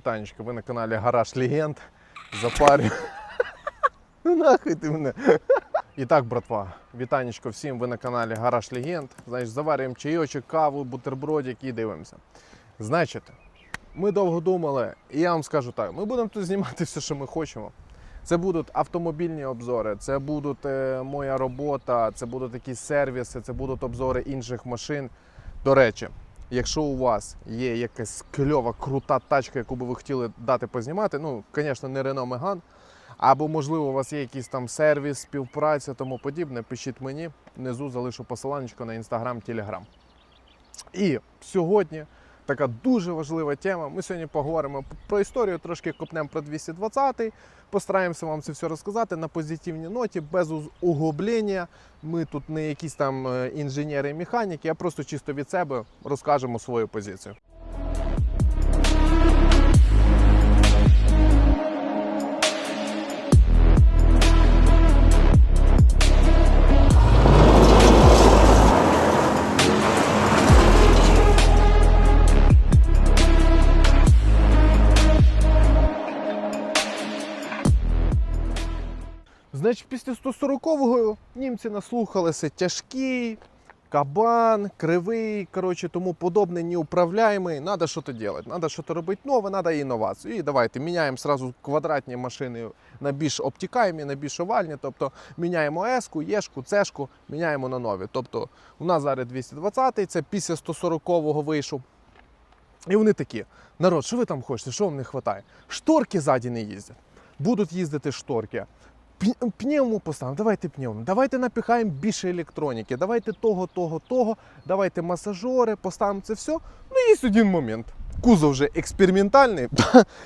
Танечка, ви на каналі Гараж Легенд. Запарю. Ну нахуй ти мене. І так, братва, вітанечко всім. Ви на каналі Гараж Легенд. Значить, заварюємо чайочок, каву, бутербродик і дивимося. Значить, ми довго думали, і я вам скажу так: ми будемо тут знімати все, що ми хочемо. Це будуть автомобільні обзори, це будуть е, моя робота, це будуть якісь сервіси, це будуть обзори інших машин. До речі, якщо у вас є якась кльова, крута тачка, яку би ви хотіли дати познімати, ну, звісно, не Renault Megane, або, можливо, у вас є якийсь там сервіс, співпраця, тому подібне, пишіть мені. Внизу залишу посилання на інстаграм, телеграм. І сьогодні така дуже важлива тема. Ми сьогодні поговоримо про історію, трошки копнемо про 220-й. Постараємося вам це все розказати на позитивній ноті, без углублення. Ми тут не якісь там е, інженери і механіки, а просто чисто від себе розкажемо свою позицію. Значить, після 140-го німці наслухалися тяжкий, кабан, кривий, коротше, тому подобне, неуправляємий. Надо щось робити. Надо щось робити нове, надо інновацію. І давайте міняємо сразу квадратні машини на більш обтікаємі, на більш овальні. Тобто міняємо С-ку, Єшку, Цешку, міняємо на нові. Тобто у нас зараз 220-й, це після 140-го вийшов. І вони такі: народ, що ви там хочете? Що вам не вистачає? Шторки ззаді не їздять. Будуть їздити шторки. Пневму поставимо, давайте пневму, давайте напіхаємо більше електроніки, давайте того, того, того, давайте масажори, поставимо це все. Ну, є один момент. Кузов вже експериментальний.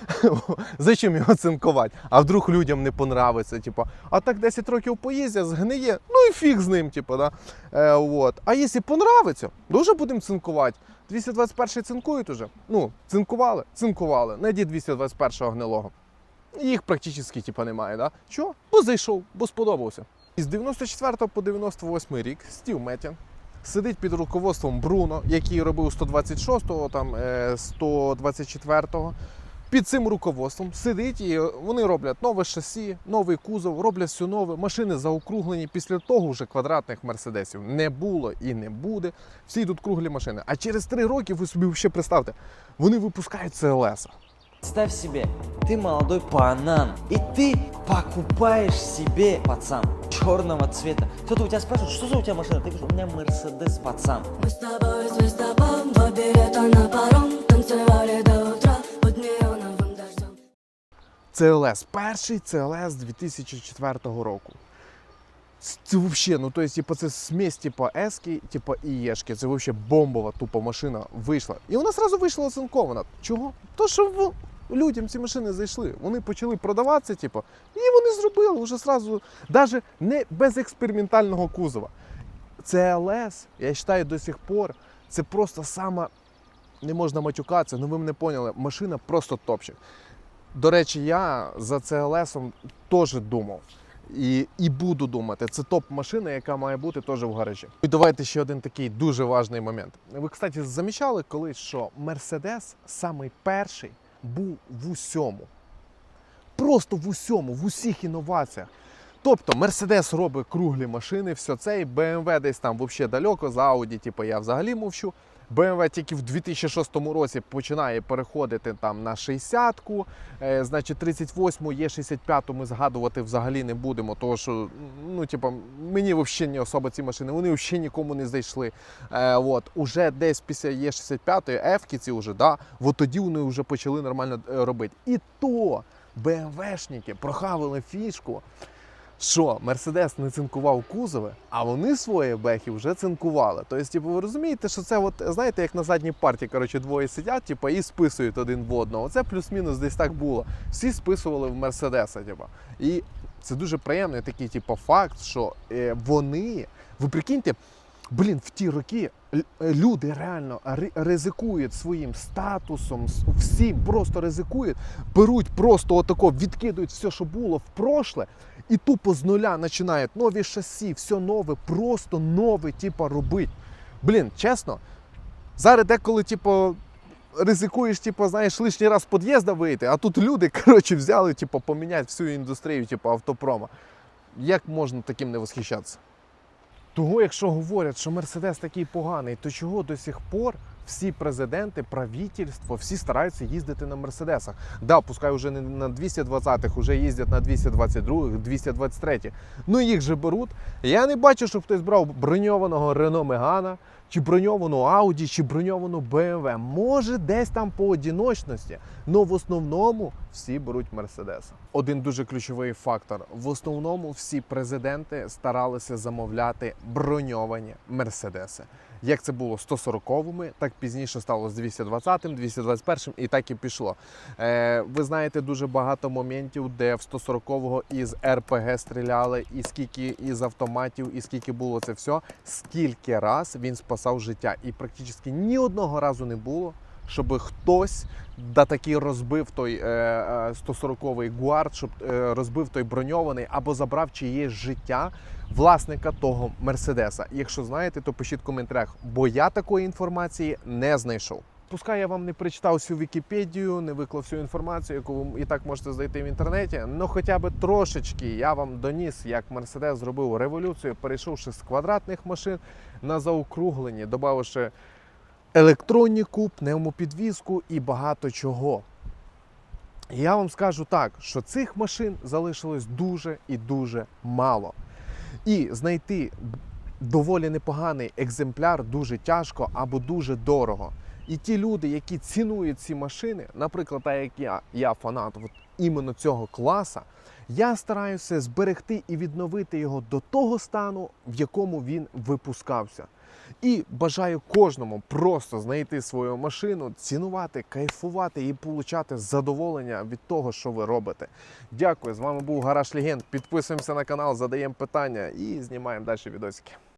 Зачем його цинкувати? А вдруг людям не понравиться? Типу, а так 10 років поїздять, згниє, ну і фіг з ним. Типу, да? е, от. А якщо понравиться, дуже будемо цинкувати. 221 цинкують уже. Ну, цинкували, цинкували. Найді 221 гнилого. Їх практично типу, немає, да? Чого? Бо зайшов, бо сподобався. Із 94 по 98 рік Стів Метін сидить під руководством Бруно, який робив 126-го, там е, 124-го. Під цим руководством сидить і вони роблять нове шасі, новий кузов, роблять все нове. Машини заокруглені. Після того вже квадратних мерседесів не було і не буде. Всі йдуть круглі машини. А через три роки ви собі ще представте, вони випускають CLS. Представь себе, ты молодой банан, и ты покупаешь себе, пацан, черного цвета. Кто-то у тебя спрашивает, что за у тебя машина? Ты говоришь, у меня Мерседес, пацан. Мы с тобой звездопад, два билета на паром Танцевали до утра под неоновым дождем CLS, перший CLS 2004 року. Це взагалі, ну то есть, типу, це смесь типу Ески, типу і Єшки. Це взагалі бомбова тупо машина вийшла. І вона одразу вийшла оцинкована. Чого? То, що в... людям ці машини зайшли. Вони почали продаватися, типу, і вони зробили вже сразу, навіть не без експериментального кузова. CLS, я вважаю, до сих пор, це просто сама, не можна матюкатися, ну ви мене поняли, машина просто топчик. До речі, я за CLS теж думав. І, і буду думати, це топ-машина, яка має бути теж в гаражі. І давайте ще один такий дуже важний момент. Ви, кстати, замічали колись, що Mercedes самий перший був в усьому. Просто в усьому, в усіх інноваціях. Тобто Mercedes робить круглі машини, все це, і BMW десь там взагалі далеко, за Audi, типу, я взагалі мовчу. BMW тільки в 2006 році починає переходити там на 60-ку, е, значить 38-му, є 65-ту ми згадувати взагалі не будемо, тому що ну, типу, мені взагалі не особо ці машини, вони взагалі нікому не зайшли. Е, от, уже десь після є 65 ї F-ки ці вже, да, от тоді вони вже почали нормально е, робити. І то BMW-шники прохавили фішку, що Мерседес не цинкував кузови, а вони свої бехи вже цинкували. Тобто, типу, ви розумієте, що це, от, знаєте, як на задній парті, коротше, двоє сидять, типу, і списують один в одного. Це плюс-мінус десь так було. Всі списували в Мерседеса. Типу. І це дуже приємний такий, типу, факт, що е, вони, ви прикиньте, блін, в ті роки е, люди реально ри- ризикують своїм статусом, всім просто ризикують, беруть просто отако, відкидують все, що було в прошле, і тупо з нуля починають нові шасі, все нове, просто нове, типу, робити. Блін, чесно, зараз деколи, типу, ризикуєш, типу, знаєш, лишній раз з під'їзду вийти, а тут люди, коротше, взяли, типу, поміняти всю індустрію, типу, автопрома. Як можна таким не восхищатися? Того, якщо говорять, що Мерседес такий поганий, то чого до сих пор всі президенти, правительство, всі стараються їздити на Мерседесах? Да, пускай вже не на 220-х, вже їздять на 222-х, 223-х. Ну їх же беруть. Я не бачу, щоб хтось брав броньованого Рено Мегана, чи броньовану Audi, чи броньовану BMW. Може, десь там по одіночності, але в основному всі беруть Мерседеса. Один дуже ключовий фактор: в основному всі президенти старалися замовляти броньовані Мерседеси. Як це було 140-ми, так пізніше стало з 220-м, 221-м і так і пішло. Е, ви знаєте дуже багато моментів, де в 140-го із РПГ стріляли, і скільки із автоматів, і скільки було це все, скільки раз він спасав життя. І практично ні одного разу не було, щоб хтось да таки розбив той е, е, 140-й гуард, щоб е, розбив той броньований або забрав чиєсь життя власника того Мерседеса. Якщо знаєте, то пишіть в коментарях, бо я такої інформації не знайшов. Пускай я вам не прочитав всю Вікіпедію, не виклав всю інформацію, яку ви і так можете знайти в інтернеті. Ну хоча б трошечки я вам доніс, як Мерседес зробив революцію, перейшовши з квадратних машин на заокруглені, додавши електроніку, пневмопідвізку і багато чого. Я вам скажу так, що цих машин залишилось дуже і дуже мало. І знайти доволі непоганий екземпляр дуже тяжко або дуже дорого. І ті люди, які цінують ці машини, наприклад, так як я, я фанат от іменно цього класа, я стараюся зберегти і відновити його до того стану, в якому він випускався. І бажаю кожному просто знайти свою машину, цінувати, кайфувати і получати задоволення від того, що ви робите. Дякую, з вами був Гараж Легенд. Підписуємося на канал, задаємо питання і знімаємо далі відосики.